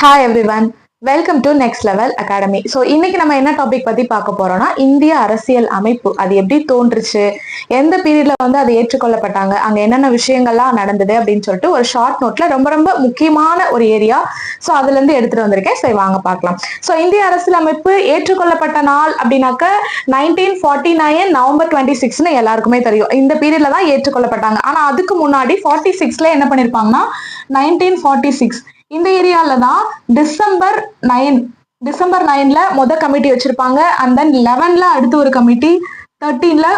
Hi everyone welcome to next level academy so இன்னைக்கு நம்ம என்ன டாபிக் பத்தி பார்க்க போறோம்னா இந்திய அரசியல் அமைப்பு. அது எப்படி தோன்றுச்சு? எந்த பீரியட்ல வந்து அது ஏற்றுக்கொள்ளப்பட்டாங்க? அங்க என்னென்ன விஷயங்கள்லாம் நடந்தது அப்படின்னு சொல்லிட்டு ஒரு ஷார்ட் நோட்ல ரொம்ப ரொம்ப முக்கியமான ஒரு ஏரியா ஸோ அதுல இருந்து எடுத்துட்டு வந்திருக்கேன். சரி வாங்க பார்க்கலாம். ஸோ இந்திய அரசியல் அமைப்பு ஏற்றுக்கொள்ளப்பட்ட நாள் அப்படின்னாக்க nineteen forty nine November twenty சிக்ஸ்னு எல்லாருக்குமே தெரியும். இந்த பீரியட்ல தான் ஏற்றுக்கொள்ளப்பட்டாங்க. ஆனா அதுக்கு முன்னாடி ஃபார்ட்டி சிக்ஸ்ல என்ன பண்ணிருப்பாங்கன்னா நைன்டீன் ஃபார்ட்டி சிக்ஸ் இந்த ஏரியால தான் டிசம்பர் நைன் டிசம்பர் நைன்ல மொத கமிட்டி வச்சிருப்பாங்க. அண்ட் தென் லெவன்ல அடுத்து ஒரு கமிட்டி தேர்ட்டீன்ல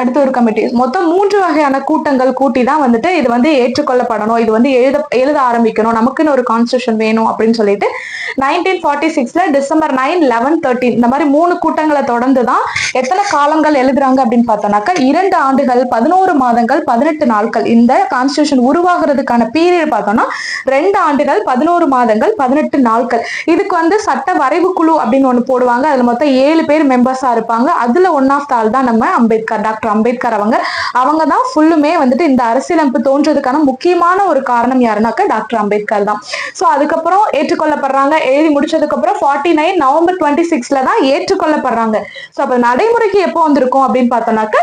அடுத்து ஒரு கமிட்டி மொத்தம் மூன்று வகையான கூட்டங்கள் கூட்டி தான் வந்துட்டு இது வந்து ஏற்றுக்கொள்ளப்படணும். இது வந்து எழுத எழுத ஆரம்பிக்கணும். நமக்குன்னு ஒரு கான்ஸ்டியூஷன் வேணும் அப்படின்னு சொல்லிட்டு நைன்டீன் ஃபார்ட்டி சிக்ஸ்ல டிசம்பர் நைன் லெவன் தேர்ட்டீன் இந்த மாதிரி மூணு கூட்டங்களை தொடர்ந்து தான் எத்தனை காலங்கள் எழுதுறாங்க அப்படின்னு பார்த்தோம்னாக்கா இரண்டு ஆண்டுகள் பதினோரு மாதங்கள் பதினெட்டு நாட்கள் இந்த கான்ஸ்டியூஷன் உருவாகிறதுக்கான பீரியட் பார்த்தோம்னா ரெண்டு ஆண்டுகள் பதினோரு மாதங்கள் பதினெட்டு நாட்கள். இதுக்கு வந்து சட்ட வரைவு குழு அப்படின்னு ஒன்று போடுவாங்க. அதில் மொத்தம் ஏழு பேர் மெம்பர்ஸாக இருப்பாங்க. அதில் ஒன் ஆஃப் தால் தான் நம்ம அம்பேத்கர் டாக்டர் அம்பேத்கர் அவங்க. அவங்க தான் ஃபுல்லுமே வந்துட்டு இந்த அரசியலமைப்பு தோன்றதுக்கான முக்கியமான ஒரு காரணம் யாருனாக்கா டாக்டர் அம்பேத்கர் தான். ஸோ அதுக்கப்புறம் ஏற்றுக்கொள்ளப்படுறாங்க. எழுதி முடிச்சதுக்கு அப்புறம் ஃபார்ட்டி நைன் நவம்பர் டுவெண்ட்டி சிக்ஸ்ல தான் ஏற்றுக்கொள்ளப்படுறாங்க. ஸோ அப்போ நடைமுறைக்கு எப்போ வந்திருக்கும் அப்படின்னு பார்த்தோம்னாக்கா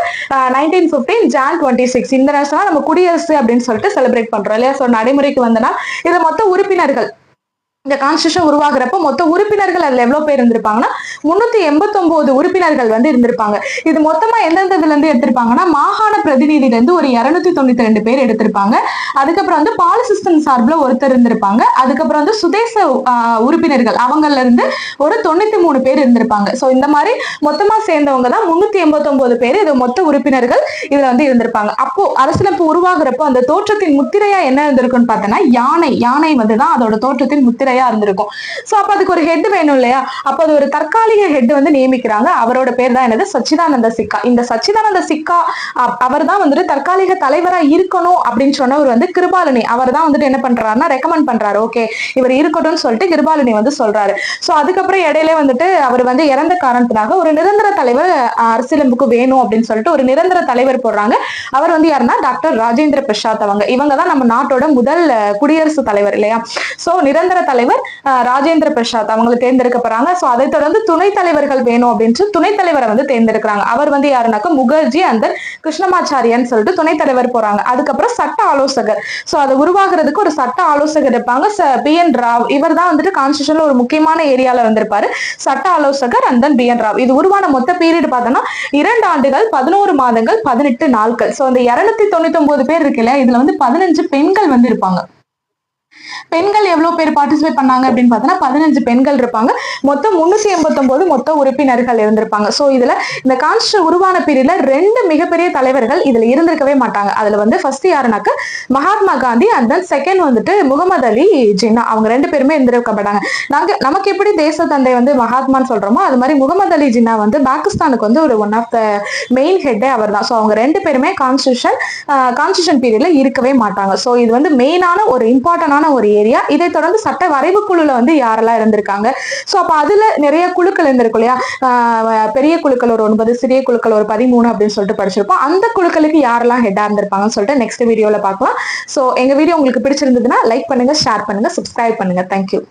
nineteen fifteen John twenty six இந்த நேஷனல் நம்ம குடியரசு அப்படின்னு சொல்லிட்டு செலிப்ரேட் பண்றோம் இல்லையா? ஸோ நடைமுறைக்கு வந்தனா இது மொத்த உறுப்பினர்கள் இந்த கான்ஸ்டியூஷன் உருவாகிறப்ப மொத்த உறுப்பினர்கள் அதுல எவ்வளவு பேர் இருந்திருப்பாங்கன்னா? முன்னூத்தி எண்பத்தொன்பது உறுப்பினர்கள் வந்து இருந்திருப்பாங்க. இது மொத்தமா எந்தெந்த இதுல இருந்து எடுத்திருப்பாங்கன்னா மாகாண பிரதிநிதியில இருந்து ஒரு இருநூத்தி தொண்ணூத்தி ரெண்டு பேர் எடுத்திருப்பாங்க. அதுக்கப்புறம் வந்து பாலிசிஸ்டன் சார்பில் ஒருத்தர் இருந்திருப்பாங்க. அதுக்கப்புறம் வந்து சுதேச உறுப்பினர்கள் அவங்கல இருந்து ஒரு தொண்ணூத்தி மூணு பேர் இருந்திருப்பாங்க. சோ இந்த மாதிரி மொத்தமா சேர்ந்தவங்க தான் முன்னூத்தி எண்பத்தொன்பது பேர் இது மொத்த உறுப்பினர்கள் இதுல வந்து இருந்திருப்பாங்க. அப்போ அரசியலமைப்பு உருவாகிறப்போ அந்த தோற்றத்தின் முத்திரையா என்ன இருந்திருக்குன்னு பார்த்தோன்னா யானை. யானை வந்து தான் அதோட தோற்றத்தின் முத்திரை முத்திரையா இருந்திருக்கும். சோ அப்ப அதுக்கு ஒரு ஹெட் வேணும் இல்லையா? அப்ப அது ஒரு தற்காலிக ஹெட் வந்து நியமிக்கிறாங்க. அவரோட பேர் தான் என்னது? சச்சிதானந்த சிக்கா. இந்த சச்சிதானந்த சிக்கா அவர் தான் வந்துட்டு தற்காலிக தலைவரா இருக்கணும் அப்படின்னு சொன்னவர் வந்து கிருபாலினி. அவர் தான் வந்துட்டு என்ன பண்றாருன்னா ரெக்கமெண்ட் பண்றாரு. ஓகே இவர் இருக்கட்டும்னு சொல்லிட்டு கிருபாலினி வந்து சொல்றாரு. சோ அதுக்கப்புறம் இடையில வந்துட்டு அவர் வந்து இறந்த காரணத்தினாக ஒரு நிரந்தர தலைவர் அஹ், அரசியலமைப்புக்கு வேணும் அப்படின்னு சொல்லிட்டு ஒரு நிரந்தர தலைவர் போடுறாங்க. அவர் வந்து யாருன்னா டாக்டர் ராஜேந்திர பிரசாத் அவங்க. இவங்க தான் நம்ம நாட்டோட முதல் அஹ், குடியரசுத் தலைவர் இல்லையா? சோ நிரந்தர தலைவர் தலைவர் ராஜேந்திர பிரசாத் அவங்களை தேர்ந்தெடுக்கப்படுறாங்க ஸோ அதை தொடர்ந்து துணைத் தலைவர்கள் வேணும் அப்படின்னு துணைத் தலைவரை வந்து தேர்ந்தெடுக்கிறாங்க. அவர் வந்து யாருனாக்கா முகர்ஜி அந்த கிருஷ்ணமாச்சாரியன்னு சொல்லிட்டு துணைத் தலைவர் போறாங்க. அதுக்கப்புறம் சட்ட ஆலோசகர். ஸோ அதை உருவாகிறதுக்கு ஒரு சட்ட ஆலோசகர் இருப்பாங்க. B N Rau. இவர் தான் வந்துட்டு கான்ஸ்டியூஷன்ல ஒரு முக்கியமான ஏரியால வந்திருப்பாரு. சட்ட ஆலோசகர் and then B N Rau. இது உருவான மொத்த பீரியட் பார்த்தோம்னா இரண்டு ஆண்டுகள் பதினோரு மாதங்கள் பதினெட்டு நாட்கள். சோ அந்த இருநூத்தி தொண்ணூத்தி ஒன்பது பேர் இருக்குல்ல இதுல வந்து பதினஞ்சு பெண்கள் வந்து இருப்பாங்க. பெண்கள் எவ்வளவு பேர் பார்ட்டிசிபேட் பண்ணாங்க அப்படின்னு பார்த்தோன்னா பதினஞ்சு பெண்கள் இருப்பாங்க. மொத்தம் முன்னூற்றி எண்பத்தொம்போது மொத்த உறுப்பினர்கள் இருந்திருப்பாங்க. ஸோ இதில் இந்த கான்ஸ்டியூஷன் உருவான பீரியட்ல ரெண்டு மிகப்பெரிய தலைவர்கள் இதில் இருந்திருக்கவே மாட்டாங்க. அதில் வந்து first யாருனாக்க Mahatma Gandhi and then second வந்துட்டு முகமது அலி ஜின்னா. அவங்க ரெண்டு பேருமே இருந்திருக்கப்பட்டாங்க. நாங்கள் நமக்கு எப்படி தேச தந்தை வந்து மகாத்மான்னு சொல்கிறோமோ அது மாதிரி முகமது அலி ஜின்னா வந்து பாகிஸ்தானுக்கு வந்து ஒரு ஒன் ஆஃப் த மெயின் ஹெட்டே அவர் தான் ஸோ அவங்க ரெண்டு பேருமே கான்ஸ்டியூஷன் கான்ஸ்டியூஷன் பீரியட்ல இருக்கவே மாட்டாங்க. ஸோ இது வந்து மெயினான ஒரு இம்பார்ட்டன்டான ஒரு ஏரியா இதை தொடர்ந்து சட்ட வரைவு குழுல வந்து யாரெல்லாம் இருந்திருக்காங்க? ஸோ அப்போ அதுல நிறைய குழுக்கள் இருந்திருக்கும் இல்லையா? பெரிய குழுக்கள் ஒரு ஒன்பது சிறிய குழுக்கள் ஒரு பதிமூணு அப்படின்னு சொல்லிட்டு படிச்சிருப்போம். அந்த குழுக்களுக்கு யாரெல்லாம் ஹெட்டா இருந்திருப்பாங்கன்னு சொல்லிட்டு நெக்ஸ்ட் வீடியோல பார்க்கலாம். ஸோ எங்க வீடியோ உங்களுக்கு பிடிச்சிருந்ததுன்னா லைக் பண்ணுங்க ஷேர் பண்ணுங்க சப்ஸ்கிரைப் பண்ணுங்க. தேங்க்யூ